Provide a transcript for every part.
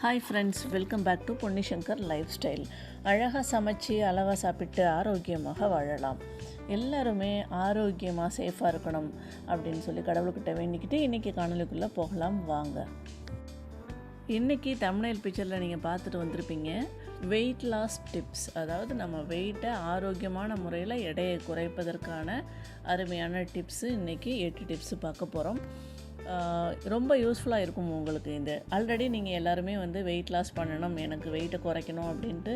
Hi friends welcome back to Ponnishankar lifestyle அழகாக சமைச்சு அளவாக சாப்பிட்டு ஆரோக்கியமாக வாழலாம். எல்லாருமே ஆரோக்கியமாக சேஃபாக இருக்கணும் அப்படின்னு சொல்லி கடவுள்கிட்ட வேண்டிக்கிட்டு இன்றைக்கி காணொலிக்குள்ளே போகலாம். வாங்க. இன்றைக்கி தமிழ்நெல் பிக்சரில் நீங்கள் பார்த்துட்டு வந்திருப்பீங்க. வெயிட் லாஸ் டிப்ஸ் அதாவது நம்ம வெயிட்டை ஆரோக்கியமான முறையில் எடையை குறைப்பதற்கான அருமையான டிப்ஸு இன்றைக்கி எட்டு டிப்ஸு பார்க்க போகிறோம் ரொம்ப யூஸ்ஃபுல்லாக இருக்கும் உங்களுக்கு இந்த ஆல்ரெடி நீங்கள் எல்லாருமே வந்து வெயிட் லாஸ் பண்ணணும் எனக்கு வெயிட்டை குறைக்கணும் அப்படின்ட்டு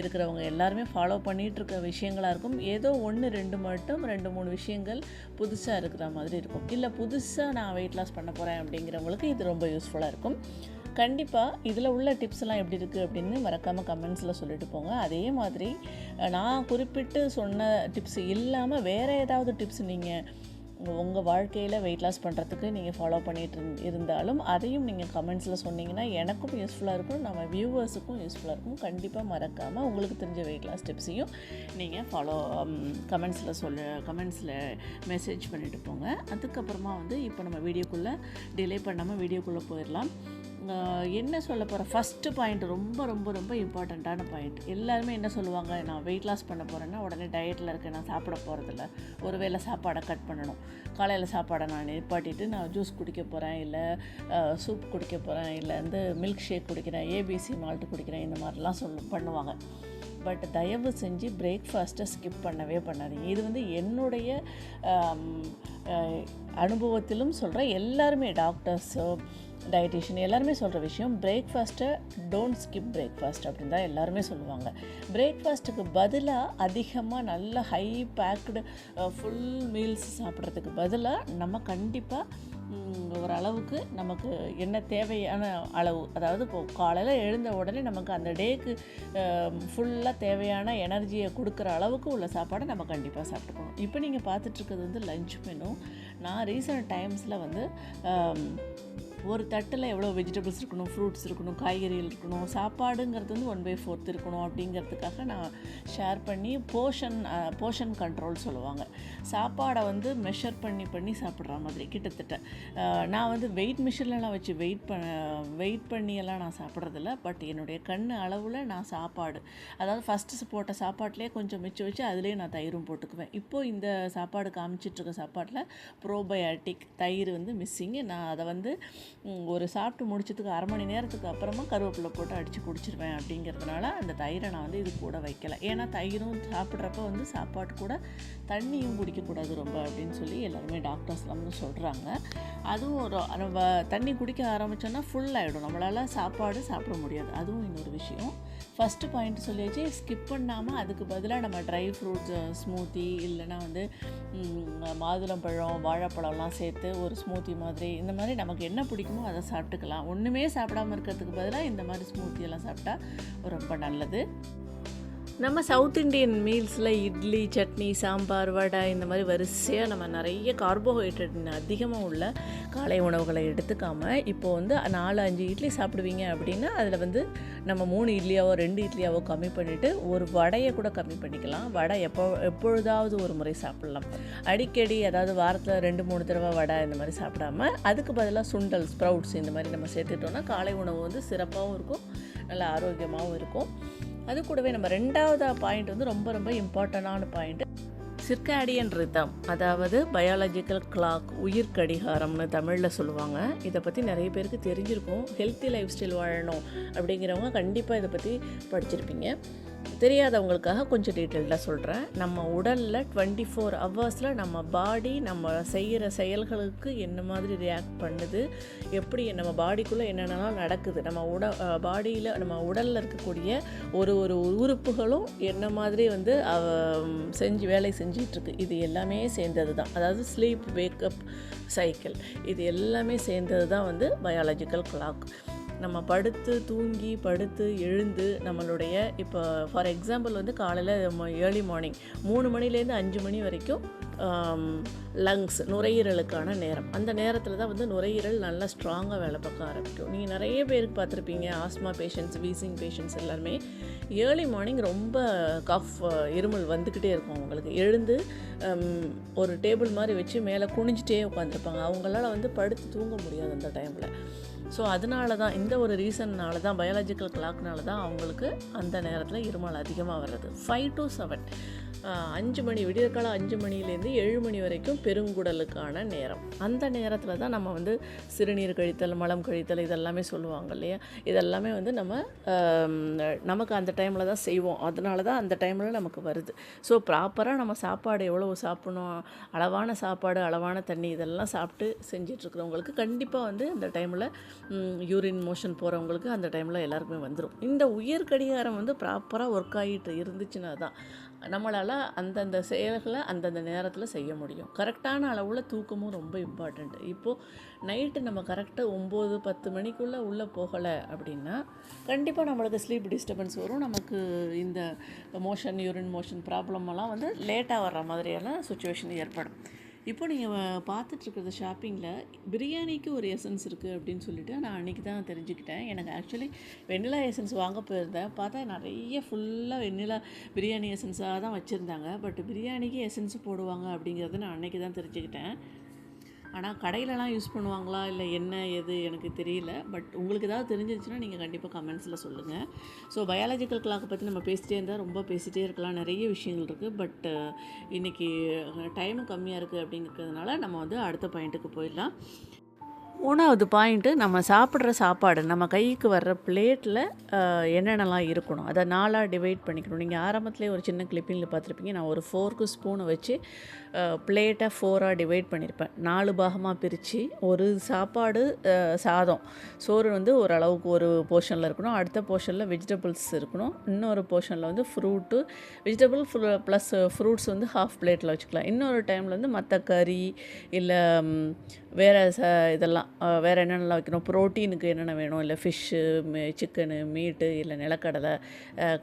இருக்கிறவங்க எல்லாருமே ஃபாலோ பண்ணிகிட்ருக்க விஷயங்களாக இருக்கும். ஏதோ ஒன்று ரெண்டு மட்டும் ரெண்டு மூணு விஷயங்கள் புதுசாக இருக்கிற மாதிரி இருக்கும். இல்லை புதுசாக நான் வெயிட் லாஸ் பண்ண போகிறேன் அப்படிங்கிறவங்களுக்கு இது ரொம்ப யூஸ்ஃபுல்லாக இருக்கும். கண்டிப்பாக இதில் உள்ள டிப்ஸ் எல்லாம் எப்படி இருக்குது அப்படின்னு மறக்காமல் கமெண்ட்ஸில் சொல்லிட்டு போங்க. அதே மாதிரி நான் குறிப்பிட்டு சொன்ன டிப்ஸ் இல்லாமல் வேறு ஏதாவது டிப்ஸ் நீங்கள் உங்கள் வாழ்க்கையில் வெயிட் லாஸ் பண்ணுறதுக்கு நீங்கள் ஃபாலோ பண்ணிகிட்டு இருந்தாலும் அதையும் நீங்கள் கமெண்ட்ஸில் சொன்னீங்கன்னா எனக்கும் யூஸ்ஃபுல்லாக இருக்கும். நம்ம வியூவர்ஸுக்கும் யூஸ்ஃபுல்லாக இருக்கும். கண்டிப்பாக மறக்காமல் உங்களுக்கு தெரிஞ்ச வெயிட் லாஸ் டிப்ஸையும் நீங்கள் ஃபாலோ கமெண்ட்ஸில் சொல்ல கமெண்ட்ஸில் மெசேஜ் பண்ணிவிட்டு போங்க. அதுக்கப்புறமா வந்து இப்போ நம்ம வீடியோக்குள்ளே டிலே பண்ணாமல் வீடியோக்குள்ளே போயிடலாம். என்ன சொல்ல போகிற ஃபஸ்ட்டு பாயிண்ட் ரொம்ப ரொம்ப ரொம்ப இம்பார்ட்டண்ட்டான பாயிண்ட் எல்லாருமே என்ன சொல்லுவாங்க? நான் வெயிட் லாஸ் பண்ண போகிறேன்னா உடனே டயட்டில் இருக்கேன் நான் சாப்பிட போகிறதில்ல ஒரு வேளை சாப்பாடை கட் பண்ணணும். காலையில் சாப்பாடை நான் நிப்பாட்டிட்டு நான் ஜூஸ் குடிக்க போகிறேன் இல்லை சூப் குடிக்க போகிறேன் இல்லை வந்து மில்க் ஷேக் குடிக்கிறேன் ஏபிசி மால்ட்டு குடிக்கிறேன் இந்த மாதிரிலாம் சொல்லு பண்ணுவாங்க. பட் தயவு செஞ்சு பிரேக்ஃபாஸ்ட்டை ஸ்கிப் பண்ணவே பண்ணாதீங்க. இது வந்து என்னுடைய அனுபவத்திலும் சொல்கிறேன் எல்லாருமே டாக்டர்ஸோ டயட்டிஷியன் எல்லாருமே சொல்கிற விஷயம் பிரேக்ஃபாஸ்ட்டை டோன்ட் ஸ்கிப் பிரேக்ஃபாஸ்ட் அப்படின்னு தான் எல்லாருமே சொல்லுவாங்க. பிரேக்ஃபாஸ்ட்டுக்கு பதிலாக அதிகமாக நல்ல ஹை பேக்டு ஃபுல் மீல்ஸ் சாப்பிட்றதுக்கு பதிலாக நம்ம கண்டிப்பாக ஒரு அளவுக்கு நமக்கு என்ன தேவையான அளவு அதாவது இப்போ காலையில் எழுந்த உடனே நமக்கு அந்த டேக்கு ஃபுல்லாக தேவையான எனர்ஜியை கொடுக்குற அளவுக்கு உள்ள சாப்பாடை நம்ம கண்டிப்பாக சாப்பிட்டுக்கணும். இப்போ நீங்கள் பார்த்துட்ருக்கிறது வந்து லஞ்ச் மெனு நான் ரீசன்ட் டைம்ஸில் வந்து ஒரு தட்டில் எவ்வளோ வெஜிடபிள்ஸ் இருக்கணும் ஃப்ரூட்ஸ் இருக்கணும் காய்கறிகள் இருக்கணும் சாப்பாடுங்கிறது வந்து ஒன் பை ஃபோர்த் இருக்கணும் அப்படிங்கிறதுக்காக நான் ஷேர் பண்ணி போர்ஷன் போர்ஷன் கண்ட்ரோல் சொல்லுவாங்க. சாப்பாடை வந்து மெஷர் பண்ணி பண்ணி சாப்பிட்ற மாதிரி கிட்டத்தட்ட. நான் வந்து வெயிட் மிஷின்லலாம் வச்சு வெயிட் பண்ண வெயிட் பண்ணியெல்லாம் நான் சாப்பிட்றதில்ல. பட் என்னுடைய கண் அளவில் நான் சாப்பாடு அதாவது ஃபஸ்ட்டு போட்ட சாப்பாட்டிலே கொஞ்சம் மிச்சம் வச்சு அதிலே நான் தயிரும் போட்டுக்குவேன். இப்போது இந்த சாப்பாடு காமிச்சிட்ருக்க சாப்பாட்டில் ப்ரோபயாட்டிக் தயிர் வந்து மிஸ்ஸிங்கு நான் அதை வந்து ஒரு சாப்பிட்டு முடிச்சதுக்கு அரை மணி நேரத்துக்கு அப்புறமா கருவேப்பிலை போட்டு அடித்து குடிச்சிருவேன் அப்படிங்கிறதுனால அந்த தயிரை நான் வந்து இது கூட வைக்கல. ஏன்னா தயிரும் சாப்பிட்றப்ப வந்து சாப்பாட்டு கூட தண்ணியும் குடிக்கக்கூடாது ரொம்ப அப்படின்னு சொல்லி எல்லாருமே டாக்டர்ஸ்லாம் வந்து சொல்கிறாங்க அதுவும் ஒரு நம்ம தண்ணி குடிக்க ஆரம்பித்தோன்னா ஃபுல் ஆகிடும் நம்மளால் சாப்பாடு சாப்பிட முடியாது. அதுவும் இன்னொரு விஷயம். ஃபஸ்ட்டு பாயிண்ட் சொல்லியாச்சு ஸ்கிப் பண்ணாமல் அதுக்கு பதிலாக நம்ம ட்ரை ஃப்ரூட்ஸ் ஸ்மூத்தி இல்லைனா வந்து மாதுளம்பழம் வாழைப்பழம்லாம் சேர்த்து ஒரு ஸ்மூத்தி மாதிரி இந்த மாதிரி நமக்கு என்ன பிடிக்குமோ அதை சாப்பிட்டுக்கலாம். ஒன்றுமே சாப்பிடாமல் இருக்கிறதுக்கு பதிலாக இந்த மாதிரி ஸ்மூத்தி எல்லாம் சாப்பிட்டா ரொம்ப நல்லது. நம்ம சவுத் இண்டியன் மீல்ஸில் இட்லி சட்னி சாம்பார் வடை இந்த மாதிரி வரிசையாக நம்ம நிறைய கார்போஹைட்ரேட் அதிகமாக உள்ள காலை உணவுகளை எடுத்துக்காமல் இப்போது வந்து நாலு அஞ்சு இட்லி சாப்பிடுவீங்க அப்படின்னா அதில் வந்து நம்ம மூணு இட்லியாவோ ரெண்டு இட்லியாவோ கம்மி பண்ணிவிட்டு ஒரு வடையை கூட கம்மி பண்ணிக்கலாம். வடை எப்போ எப்பொழுதாவது ஒரு முறை சாப்பிட்லாம். அடிக்கடி அதாவது வாரத்தில் ரெண்டு மூணு தடவை வடை இந்த மாதிரி சாப்பிடாம அதுக்கு பதிலாக சுண்டல் ஸ்ப்ரவுட்ஸ் இந்த மாதிரி நம்ம சேர்த்துட்டோம்னா காலை உணவு வந்து சிறப்பாகவும் இருக்கும் நல்ல ஆரோக்கியமாகவும் இருக்கும். அது கூடவே நம்ம ரெண்டாவதாக பாயிண்ட் வந்து ரொம்ப ரொம்ப இம்பார்ட்டண்டான பாயிண்ட் சிர்காடியன் ரிதம் அதாவது பயாலஜிக்கல் கிளாக் உயிர் கடிகாரம்னு தமிழில் சொல்லுவாங்க. இதை பற்றி நிறைய பேருக்கு தெரிஞ்சிருக்கும். ஹெல்த்தி லைஃப் ஸ்டைல் வாழணும் அப்படிங்கிறவங்க கண்டிப்பாக இதை பற்றி படிச்சிருப்பீங்க. தெரியாதவங்களுக்காக கொஞ்சம் டீட்டெயில்டாக சொல்கிறேன் நம்ம உடலில் டுவெண்ட்டி ஃபோர் ஹவர்ஸில் நம்ம பாடி நம்ம செய்கிற செயல்களுக்கு என்ன மாதிரி ரியாக்ட் பண்ணுது? எப்படி நம்ம பாடிக்குள்ளே என்னென்னலாம் நடக்குது? நம்ம உட பாடியில் நம்ம உடலில் இருக்கக்கூடிய ஒரு ஒரு உறுப்புகளும் என்ன மாதிரி வந்து செஞ்சு வேலை செஞ்சிகிட்ருக்கு இது எல்லாமே சேர்ந்தது தான். அதாவது ஸ்லீப் வேக்கப் சைக்கிள் இது எல்லாமே சேர்ந்தது தான் வந்து பயாலஜிக்கல் கிளாக் நம்ம படுத்து தூங்கி படுத்து எழுந்து நம்மளுடைய இப்போ ஃபார் எக்ஸாம்பிள் வந்து காலையில் ஏர்லி மார்னிங் மூணு மணிலேருந்து அஞ்சு மணி வரைக்கும் லங்ஸ் நுரையீரலுக்கான நேரம். அந்த நேரத்தில் தான் வந்து நுரையீரல் நல்லா ஸ்ட்ராங்காக வேலை பார்க்க ஆரம்பிக்கும். நீங்கள் நிறைய பேருக்கு பார்த்துருப்பீங்க ஆஸ்மா பேஷண்ட்ஸ் வீசிங் பேஷண்ட்ஸ் எல்லாருமே. ஏர்லி மார்னிங் ரொம்ப கஃப் இருமல் வந்துக்கிட்டே இருக்கும் அவங்களுக்கு. எழுந்து ஒரு டேபிள் மாதிரி வச்சு மேலே குனிஞ்சிட்டே உட்காந்துருப்பாங்க அவங்களால வந்து படுத்து தூங்க முடியாது அந்த டைமில் ஸோ அதனால தான் இந்த ஒரு ரீசன்னால தான் பயாலஜிக்கல் கிளாக்னால தான் அவங்களுக்கு அந்த நேரத்தில் இருமல் அதிகமாக வர்றது. ஃபைவ் டு செவன் அஞ்சு மணி விடியற்காலம் அஞ்சு மணிலேருந்து ஏழு மணி வரைக்கும் பெருங்குடலுக்கான நேரம். அந்த நேரத்தில் தான் நம்ம வந்து சிறுநீர் கழித்தல் மலம் கழித்தல் இதெல்லாமே சொல்லுவாங்க இல்லையா? இதெல்லாமே வந்து நம்ம நமக்கு அந்த டைமில் தான் செய்வோம். அதனால தான் அந்த டைமில் நமக்கு வருது. ஸோ ப்ராப்பராக நம்ம சாப்பாடு எவ்வளோ சாப்பிடணும்? அளவான சாப்பாடு அளவான தண்ணி இதெல்லாம் சாப்பிட்டு செஞ்சிட்ருக்கிறவங்களுக்கு கண்டிப்பாக வந்து அந்த டைமில் யூரின் மோஷன் போகிறவங்களுக்கு அந்த டைமில் எல்லாருக்குமே வந்துடும் இந்த உயர் கடிகாரம் வந்து ப்ராப்பராக ஒர்க் ஆகிட்டு இருந்துச்சுன்னா தான் நம்மளால் அந்தந்த செயல்களை அந்தந்த நேரத்தில் செய்ய முடியும். கரெக்டான அளவில் தூக்கமும் ரொம்ப இம்பார்ட்டண்ட் இப்போது நைட்டு நம்ம கரெக்டாக ஒம்பது பத்து மணிக்குள்ளே உள்ளே போகலை அப்படின்னா கண்டிப்பாக நம்மளுக்கு ஸ்லீப் டிஸ்டர்பன்ஸ் வரும். நமக்கு இந்த மோஷன் யூரின் மோஷன் ப்ராப்ளம் எல்லாம் வந்து லேட்டாக வர்ற மாதிரியான சுச்சுவேஷன் ஏற்படும். இப்போ நீங்கள் பார்த்துட்ருக்கிறது ஷாப்பிங்கில் பிரியாணிக்கு ஒரு எசன்ஸ் இருக்குது அப்படின்னு சொல்லிட்டு நான் அன்றைக்கி தான் தெரிஞ்சுக்கிட்டேன். எனக்கு ஆக்சுவலி வெண்ணிலா எசன்ஸ் வாங்க போயிருந்தேன். பார்த்தா நிறைய ஃபுல்லாக வெண்ணிலா பிரியாணி எசன்ஸாக தான் வச்சுருந்தாங்க. பட் பிரியாணிக்கு எசன்ஸ் போடுவாங்க அப்படிங்கிறது நான் அன்றைக்கி தான் தெரிஞ்சுக்கிட்டேன். ஆனால் கடையிலலாம் யூஸ் பண்ணுவாங்களா? இல்லை என்ன எது? எனக்கு தெரியல. பட் உங்களுக்கு ஏதாவது தெரிஞ்சிருச்சுன்னா நீங்கள் கண்டிப்பாக கமெண்ட்ஸில் சொல்லுங்கள் ஸோ பயாலஜிக்கல் கிளாக்கை பற்றி நம்ம பேசிகிட்டே இருந்தால் ரொம்ப பேசிகிட்டே இருக்கலாம். நிறைய விஷயங்கள் இருக்குது பட் இன்றைக்கி டைமும் கம்மியாக இருக்குது அப்படிங்கிறதுனால நம்ம வந்து அடுத்த பாயிண்ட்டுக்கு போயிடலாம். மூணாவது பாயிண்ட்டு நம்ம சாப்பிட்ற சாப்பாடு நம்ம கைக்கு வர்ற பிளேட்டில் என்னென்னலாம் இருக்கணும்? அதை நாலாக டிவைட் பண்ணிக்கணும். நீங்கள் ஆரம்பத்துலேயே ஒரு சின்ன கிளிப்பிங்கில் பார்த்துருப்பீங்க. நான் ஒரு ஃபோர்க்கு ஸ்பூனை வச்சு பிளேட்டை ஃபோராக டிவைட் பண்ணியிருப்பேன் நாலு பாகமாக பிரித்து ஒரு சாப்பாடு சாதம். சோறு வந்து ஓரளவுக்கு ஒரு போர்ஷனில் இருக்கணும். அடுத்த போர்ஷனில் வெஜிடபிள்ஸ் இருக்கணும். இன்னொரு போர்ஷனில் வந்து ஃப்ரூட்டு வெஜிடபிள் ஃப்ரூ ப்ளஸ் ஃப்ரூட்ஸ் வந்து ஹாஃப் பிளேட்டில் வச்சுக்கலாம். இன்னொரு டைமில் வந்து மற்ற கறி இல்லை வேறு ச இதெல்லாம். வேறு என்னென்னலாம் வைக்கணும்? ப்ரோட்டீனுக்கு என்னென்ன வேணும்? இல்லை ஃபிஷ்ஷு சிக்கனு மீட்டு இல்லை நிலக்கடலை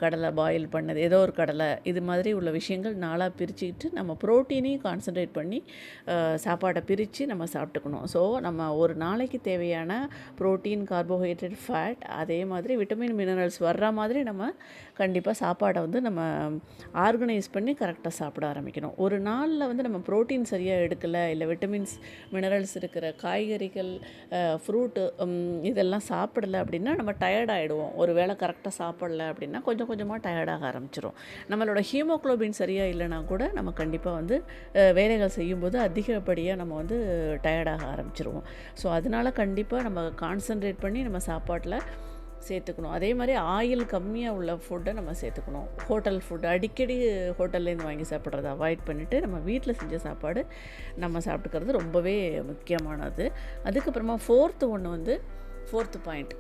கடலை பாயில் பண்ணது ஏதோ ஒரு கடலை இது மாதிரி உள்ள விஷயங்கள் நாளாக பிரிச்சுக்கிட்டு நம்ம ப்ரோட்டீனையும் கான்சன்ட்ரேட் பண்ணி சாப்பாடை பிரித்து நம்ம சாப்பிட்டுக்கணும். ஸோ நம்ம ஒரு நாளைக்கு தேவையான ப்ரோட்டீன் கார்போஹைட்ரேட் ஃபேட் அதே மாதிரி விட்டமின் மினரல்ஸ் வர்ற மாதிரி நம்ம கண்டிப்பாக சாப்பாடை வந்து நம்ம ஆர்கனைஸ் பண்ணி கரெக்டாக சாப்பிட ஆரம்பிக்கணும். ஒரு நாளில் வந்து நம்ம ப்ரோட்டீன் சரியாக எடுக்கலை இல்லை விட்டமின்ஸ் மினரல்ஸ் இருக்கிற காய்கறிகள் ஃப்ரூட்டு இதெல்லாம் சாப்பிடலை அப்படின்னா நம்ம டயர்ட் ஆகிடுவோம் ஒரு வேளை கரெக்டாக சாப்பிடல அப்படின்னா கொஞ்சம் கொஞ்சமாக டயர்டாக ஆரம்பிச்சிடும் நம்மளோட ஹீமோக்ளோபின் சரியாக இல்லைனா கூட நம்ம கண்டிப்பாக வந்து வேலைகள் செய்யும்போது அதிகப்படியாக நம்ம வந்து டயர்டாக ஆரம்பிச்சிருவோம். ஸோ அதனால் கண்டிப்பாக நம்ம கான்சன்ட்ரேட் பண்ணி நம்ம சாப்பாட்டில் சேர்த்துக்கணும். அதே மாதிரி ஆயில் கம்மியாக உள்ள ஃபுட்டை நம்ம சேர்த்துக்கணும். ஹோட்டல் ஃபுட் அடிக்கடி ஹோட்டல்லேருந்து வாங்கி சாப்பிட்றத அவாய்ட் பண்ணிவிட்டு நம்ம வீட்டில் செஞ்ச சாப்பாடு நம்ம சாப்பிட்டுக்கிறது ரொம்பவே முக்கியமானது. அதுக்கப்புறமா ஃபோர்த்து ஒன்று வந்து ஃபோர்த்து பாயிண்ட்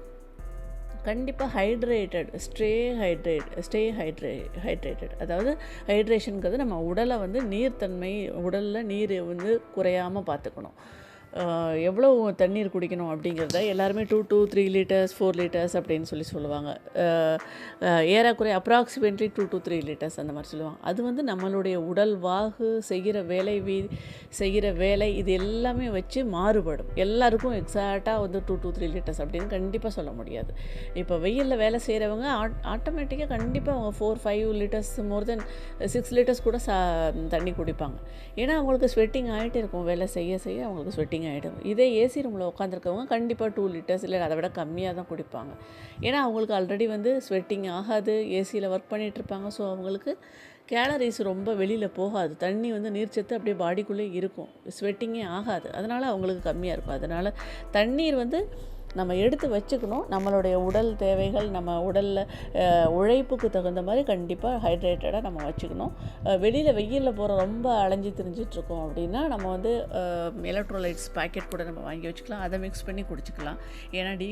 கண்டிப்பாக hydrated stay hydrate stay hydrate hydrated அதாவது ஹைட்ரேஷனுங்கிறது நம்ம உடலை வந்து நீர்த்தன்மை உடலில் நீர் வந்து குறையாமல் பார்த்துக்கணும். எவ்வளோ தண்ணீர் குடிக்கணும் அப்படிங்கிறத எல்லாருமே two two three litres four litres அப்படின்னு சொல்லி சொல்லுவாங்க. ஏறாக்குறை ஏறக்குறைய approximately two two three litres அந்த மாதிரி சொல்லுவாங்க. அது வந்து நம்மளுடைய உடல் வாகு செய்கிற வேலை வீ செய்கிற வேலை இது எல்லாமே வச்சு மாறுபடும். எல்லாருக்கும் எக்ஸாக்டாக வந்து டூ டூ த்ரீ லிட்டர்ஸ் அப்படின்னு கண்டிப்பாக சொல்ல முடியாது. இப்போ வெயிலில் வேலை செய்கிறவங்க ஆட்டோமேட்டிக்காக கண்டிப்பாக அவங்க four five litres more then six litres கூட சா தண்ணி குடிப்பாங்க. ஏன்னா அவங்களுக்கு ஸ்வெட்டிங் ஆகிட்டே இருக்கும். வேலை செய்ய செய்ய அவங்களுக்கு ஸ்வெட்டிங் ஆகிடும். இதே ஏசி ரூமில் உட்காந்துருக்கவங்க கண்டிப்பாக டூ லிட்டர்ஸ் இல்லை அதை விட கம்மியாக தான் குடிப்பாங்க. ஏன்னா அவங்களுக்கு ஆல்ரெடி வந்து ஸ்வெட்டிங் ஆகாது ஏசியில் ஒர்க் பண்ணிகிட்டு இருப்பாங்க. ஸோ அவங்களுக்கு கேலரிஸ் ரொம்ப வெளியில் போகாது. தண்ணி வந்து நீர்ச்சத்து அப்படியே பாடிக்குள்ளே இருக்கும். ஸ்வெட்டிங்கே ஆகாது. அதனால் அவங்களுக்கு கம்மியாக இருக்கும். அதனால் தண்ணீர் வந்து நம்ம எடுத்து வச்சுக்கணும். நம்மளுடைய உடல் தேவைகள் நம்ம உடலில் உழைப்புக்கு தகுந்த மாதிரி கண்டிப்பாக ஹைட்ரேட்டடாக நம்ம வச்சுக்கணும். வெளியில் வெயிலில் போகிற ரொம்ப அலைஞ்சு திரிஞ்சிட்ருக்கோம் அப்படின்னா நம்ம வந்து எலக்ட்ரோலைட்ஸ் பாக்கெட் கூட நம்ம வாங்கி வச்சுக்கலாம். அதை மிக்ஸ் பண்ணி குடிச்சிக்கலாம். ஏன்னா டி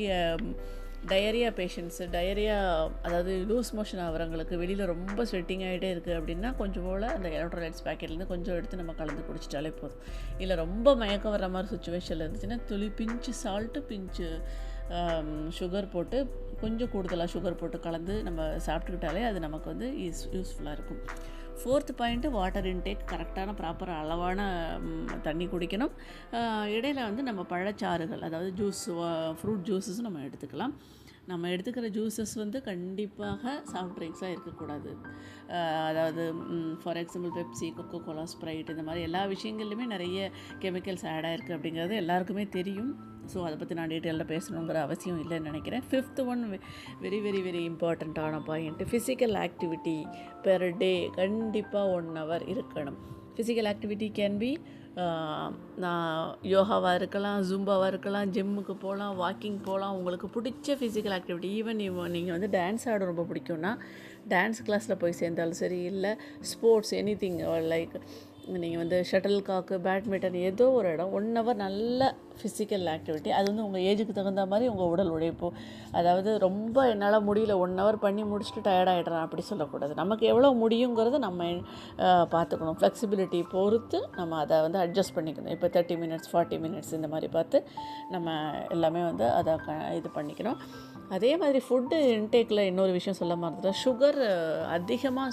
டயரியா பேஷண்ட்ஸு டயரியா அதாவது லூஸ் மோஷன் ஆகிறவங்களுக்கு வெளியில் ரொம்ப ஸ்வெட்டிங் ஆகிட்டே இருக்குது அப்படின்னா கொஞ்சம் போல் அந்த எலக்ட்ரோலைட்ஸ் பேக்கெட்லேருந்து கொஞ்சம் எடுத்து நம்ம கலந்து குடிச்சிட்டாலே போதும். இல்லை ரொம்ப மயக்கம் வர மாதிரி சுச்சுவேஷனில் இருந்துச்சுன்னா துளி பிஞ்சு சால்ட்டு பிஞ்சு சுகர் போட்டு கொஞ்சம் கூடுதலாக சுகர் போட்டு கலந்து நம்ம சாப்பிட்டுக்கிட்டாலே அது நமக்கு வந்து யூஸ் யூஸ்ஃபுல்லாக இருக்கும். ஃபோர்த் பாயிண்ட்டு வாட்டர் இன்டேக் கரெக்டான ப்ராப்பர் அளவான தண்ணி குடிக்கணும். இடையில் இடையில வந்து நம்ம பழச்சாறுகள் அதாவது ஜூஸ் ஃப்ரூட் ஜூஸஸ் நம்ம எடுத்துக்கலாம். நம்ம எடுத்துக்கிற ஜூஸஸ் வந்து கண்டிப்பாக சாஃப்ட் ட்ரிங்க்ஸாக இருக்கக்கூடாது. அதாவது for example Pepsi Coca Cola Sprite இந்த மாதிரி எல்லா விஷயங்கள்லையுமே நிறைய கெமிக்கல்ஸ் ஆட் ஆயிருக்கு அப்படிங்கிறது எல்லாருக்குமே தெரியும். ஸோ அதை பற்றி நான் டீட்டெயிலில் பேசணுங்கிற அவசியம் இல்லைன்னு நினைக்கிறேன். Fifth one very very very இம்பார்ட்டண்ட்டான point physical activity per day கண்டிப்பாக ஒன் ஹவர் இருக்கணும். ஃபிசிக்கல் ஆக்டிவிட்டி கேன் பி நான் யோகாவாக இருக்கலாம் ஜும்பாவாக இருக்கலாம் ஜிம்முக்கு போகலாம் வாக்கிங் போகலாம் உங்களுக்கு பிடிச்ச ஃபிசிக்கல் ஆக்டிவிட்டி ஈவன் நீங்கள் வந்து டான்ஸ் ஆட ரொம்ப பிடிக்கும்னா டான்ஸ் கிளாஸில் போய் சேர்ந்தாலும் சரி இல்லை ஸ்போர்ட்ஸ் எனி திங் லைக் நீங்கள் வந்து ஷட்டில் காக்கு பேட்மிண்டன் ஏதோ ஒரு இடம் ஒன் ஹவர் நல்ல ஃபிசிக்கல் ஆக்டிவிட்டி அது வந்து உங்கள் ஏஜுக்கு தகுந்த மாதிரி உங்கள் உடல் உழைப்பு. அதாவது ரொம்ப என்னால் முடியல ஒன் ஹவர் பண்ணி முடிச்சுட்டு டயர்டாகிடுறேன் அப்படி சொல்லக்கூடாது. நமக்கு எவ்வளோ முடியுங்கிறத நம்ம பார்த்துக்கணும். ஃப்ளெக்சிபிலிட்டி பொறுத்து நம்ம அதை வந்து அட்ஜஸ்ட் பண்ணிக்கணும். இப்போ தேர்ட்டி மினிட்ஸ் ஃபார்ட்டி மினிட்ஸ் இந்த மாதிரி பார்த்து நம்ம எல்லாமே வந்து அதை க இது பண்ணிக்கணும். அதே மாதிரி ஃபுட்டு இன்டேக்கில் இன்னொரு விஷயம் சொல்ல மறந்துட்டேன். சுகர் அதிகமாக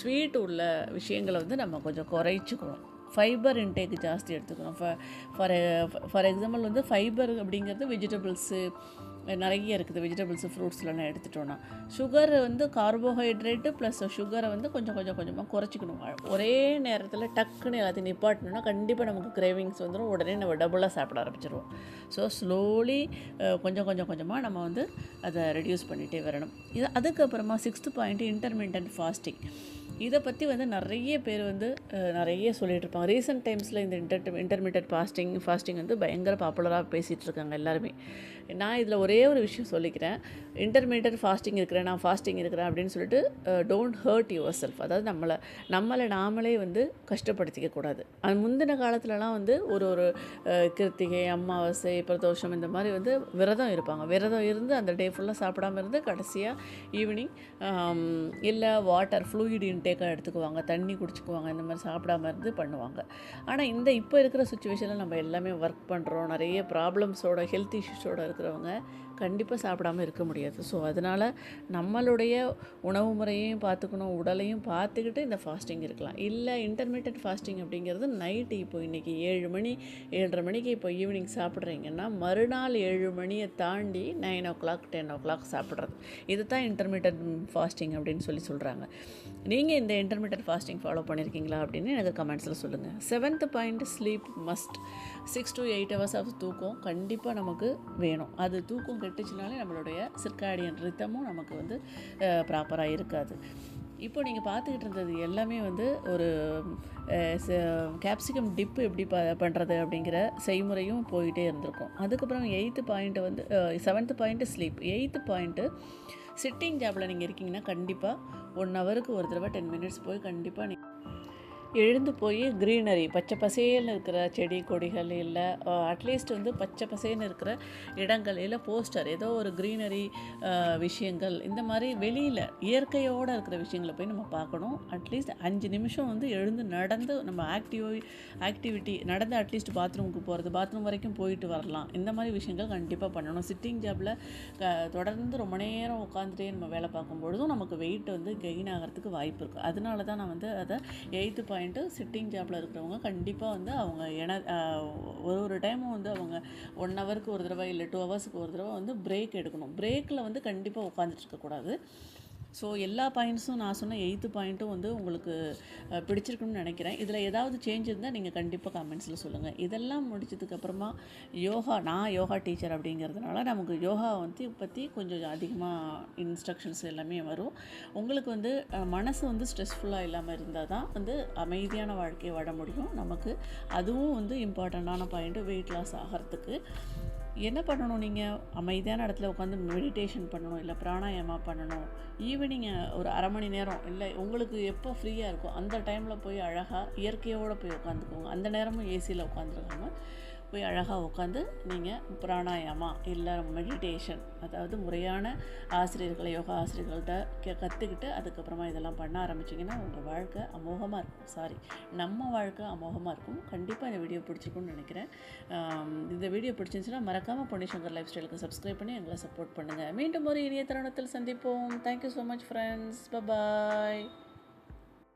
ஸ்வீட் உள்ள விஷயங்களை வந்து நம்ம கொஞ்சம் குறைச்சிக்கணும். ஃபைபர் இன்டேக் ஜாஸ்தி எடுத்துக்கணும். ஃபார் ஃபார் ஃபார் எக்ஸாம்பிள் வந்து ஃபைபர் அப்படிங்கிறது வெஜிடபிள்ஸு நிறைய இருக்குது. வெஜிடபிள்ஸ் ஃப்ரூட்ஸ்லாம் எடுத்துட்டோன்னா சுகர் வந்து கார்போஹைட்ரேட்டு ப்ளஸ் சுகரை வந்து கொஞ்சம் கொஞ்சம் கொஞ்சமாக குறைச்சிக்கணும். ஒரே நேரத்தில் டக்குன்னு எல்லாத்தையும் நிப்பாட்டணும்னா கண்டிப்பாக நமக்கு கிரேவிங்ஸ் வந்துடும் உடனே நம்ம டபுளாக சாப்பிட ஆரம்பிச்சிருவோம். ஸோ ஸ்லோலி கொஞ்சம் கொஞ்சம் கொஞ்சமாக நம்ம வந்து அதை ரெடியூஸ் பண்ணிகிட்டே வரணும். இது அதுக்கப்புறமா சிக்ஸ்த்து பாயிண்ட் இன்டர்மீடியன்ட் ஃபாஸ்டிங் இதை பற்றி வந்து நிறைய பேர் வந்து நிறைய சொல்லிகிட்டு இருப்பாங்க ரீசெண்ட் டைம்ஸில் இந்த இன்டர் இன்டர்மீடியட் ஃபாஸ்டிங் ஃபாஸ்டிங் வந்து பயங்கர பாப்புலராக பேசிகிட்டு இருக்காங்க எல்லாருமே. நான் இதில் ஒரே ஒரு விஷயம் சொல்லிக்கிறேன். இன்டர்மீடியட் ஃபாஸ்டிங் இருக்கிறேன் நான் ஃபாஸ்டிங் இருக்கிறேன் அப்படின்னு சொல்லிட்டு டோன்ட் ஹர்ட் யுவர் செல்ஃப் அதாவது நம்மளை நம்மளை நாமளே வந்து கஷ்டப்படுத்திக்க கூடாது. அது முந்தின காலத்துலலாம் வந்து ஒரு ஒரு கிருத்திகை அமாவாசை பிரதோஷம் இந்த மாதிரி வந்து விரதம் இருப்பாங்க. விரதம் இருந்து அந்த டே ஃபுல்லாக சாப்பிடாம இருந்து கடைசியாக ஈவினிங் இல்லை வாட்டர் ஃப்ளூயிட் இன்டேக்காக எடுத்துக்குவாங்க தண்ணி குடிச்சுக்குவாங்க இந்த மாதிரி சாப்பிடாம இருந்து பண்ணுவாங்க. ஆனால் இந்த இப்போ இருக்கிற சுச்சுவேஷனில் நம்ம எல்லாமே ஒர்க் பண்ணுறோம் நிறைய ப்ராப்ளம்ஸோட ஹெல்த் இஷ்யூஸோடு இருக்கிறவங்க கண்டிப்பாக சாப்பிடாமல் இருக்க முடியாது. ஸோ அதனால் நம்மளுடைய உணவு முறையையும் பார்த்துக்கணும் உடலையும் பார்த்துக்கிட்டு இந்த ஃபாஸ்டிங் இருக்கலாம். இல்லை இன்டர்மீடியட் ஃபாஸ்டிங் அப்படிங்கிறது நைட்டு இப்போ இன்றைக்கி ஏழு மணி ஏழரை மணிக்கு இப்போ ஈவினிங் சாப்பிட்றீங்கன்னா மறுநாள் ஏழு மணியை தாண்டி nine o'clock ten o'clock சாப்பிட்றது. இது தான் இன்டர்மீடியட் ஃபாஸ்டிங் அப்படின்னு சொல்லி சொல்கிறாங்க நீங்கள் இந்த இன்டர்மீடியட் ஃபாஸ்டிங் ஃபாலோ பண்ணியிருக்கீங்களா அப்படின்னு எனக்கு கமெண்ட்ஸில் சொல்லுங்கள் seventh point sleep must six to eight hours of தூக்கம் கண்டிப்பாக நமக்கு வேணும். அது தூக்கம் கெட்டுச்சுனாலே நம்மளுடைய சிற்காடியன் ரித்தமும் நமக்கு வந்து ப்ராப்பராக இருக்காது. இப்போ நீங்கள் பார்த்துக்கிட்டு இருந்தது எல்லாமே வந்து ஒரு கேப்சிகம் டிப்பு எப்படி ப பண்ணுறது அப்படிங்கிற செய்முறையும் போயிட்டே இருந்திருக்கும். அதுக்கப்புறம் எயித்து பாயிண்ட்டு வந்து seventh point sleep eighth point sitting ஜாப்பில் நீங்கள் இருக்கீங்கன்னா கண்டிப்பாக ஒன் ஹவருக்கு ஒரு தடவை டென் மினிட்ஸ் போய் கண்டிப்பாக நீங்கள் எழுந்து போய் க்ரீனரி பச்சை பசேல்னு இருக்கிற செடி கொடிகள் இல்லை அட்லீஸ்ட் வந்து பச்சை பசேல்னு இருக்கிற இடங்கள் இல்லை போஸ்டர் ஏதோ ஒரு க்ரீனரி விஷயங்கள். இந்த மாதிரி வெளியில் இயற்கையோடு இருக்கிற விஷயங்களை போய் நம்ம பார்க்கணும். அட்லீஸ்ட் அஞ்சு நிமிஷம் வந்து எழுந்து நடந்து நம்ம ஆக்டிவ் ஆக்டிவிட்டி நடந்து அட்லீஸ்ட் பாத்ரூமுக்கு போகிறது பாத்ரூம் வரைக்கும் போயிட்டு வரலாம். இந்த மாதிரி விஷயங்கள் கண்டிப்பாக பண்ணணும். சிட்டிங் ஜாப்பில் தொடர்ந்து ரொம்ப நேரம் உட்காந்துட்டே நம்ம வேலை பார்க்கும் பொழுதும் நமக்கு வெயிட் வந்து கெயின் ஆகிறதுக்கு வாய்ப்பு இருக்குது அதனால தான் நான் வந்து அதை எயித்து பாயிண்ட் பாயிண்ட்டு சிட்டிங் ஜாப்பில் இருக்கிறவங்க கண்டிப்பாக வந்து அவங்க என ஒரு ஒரு டைமும் வந்து அவங்க ஒன் ஹவருக்கு ஒரு தடவை இல்லை டூ ஹவர்ஸுக்கு ஒரு தடவை வந்து பிரேக் எடுக்கணும். பிரேக்கில் வந்து கண்டிப்பாக உட்காந்துட்டு இருக்கக்கூடாது. ஸோ எல்லா பாயிண்ட்ஸும் நான் சொன்ன எயித்து பாயிண்ட்டும் வந்து உங்களுக்கு பிடிச்சிருக்குன்னு நினைக்கிறேன். இதில் ஏதாவது சேஞ்ச் இருந்தால் நீங்கள் கண்டிப்பாக கமெண்ட்ஸில் சொல்லுங்கள் இதெல்லாம் முடிச்சதுக்கப்புறமா யோகா நான் யோகா டீச்சர் அப்படிங்கிறதுனால நமக்கு யோகா வந்து பற்றி கொஞ்சம் அதிகமாக இன்ஸ்ட்ரக்ஷன்ஸ் எல்லாமே வரும். உங்களுக்கு வந்து மனசு வந்து ஸ்ட்ரெஸ்ஃபுல்லாக இல்லாமல் இருந்தால் தான் வந்து அமைதியான வாழ்க்கையை வாழ முடியும். நமக்கு அதுவும் வந்து இம்பார்ட்டண்ட்டான பாயிண்ட்டு வெயிட் லாஸ் ஆகிறதுக்கு. என்ன பண்ணணும் நீங்கள் அமைதியான இடத்துல உட்காந்து மெடிடேஷன் பண்ணணும் இல்லை பிராணாயாமா பண்ணணும். ஈவினிங் ஒரு அரை மணி நேரம் இல்லை உங்களுக்கு எப்போ ஃப்ரீயாக இருக்கோ அந்த டைமில் போய் அழகாக இயற்கையோடு போய் உட்காந்துக்கோங்க அந்த நேரமும் ஏசியில் உட்காந்துருக்காங்க போய் அழகாக உட்காந்து நீங்கள் பிராணாயாமா இல்லை மெடிடேஷன் அதாவது முறையான ஆசிரியர்களை யோகா ஆசிரியர்கள்ட்ட கே கற்றுக்கிட்டு அதுக்கப்புறமா இதெல்லாம் பண்ண ஆரம்பிச்சிங்கன்னா உங்கள் வாழ்க்கை அமோகமாக இருக்கும். சாரி நம்ம வாழ்க்கை அமோகமாக இருக்கும். கண்டிப்பாக இந்த வீடியோ பிடிச்சிருக்கும்னு நினைக்கிறேன். இந்த வீடியோ பிடிச்சிருந்துச்சுன்னா மறக்காமல் பொன்னிஷங்கர் லைஃப் ஸ்டைலுக்கு சப்ஸ்கிரைப் பண்ணி எங்களை சப்போர்ட் பண்ணுங்கள் மீண்டும் ஒரு இனிய தருணத்தில் சந்திப்போம். Thank you so much friends bye bye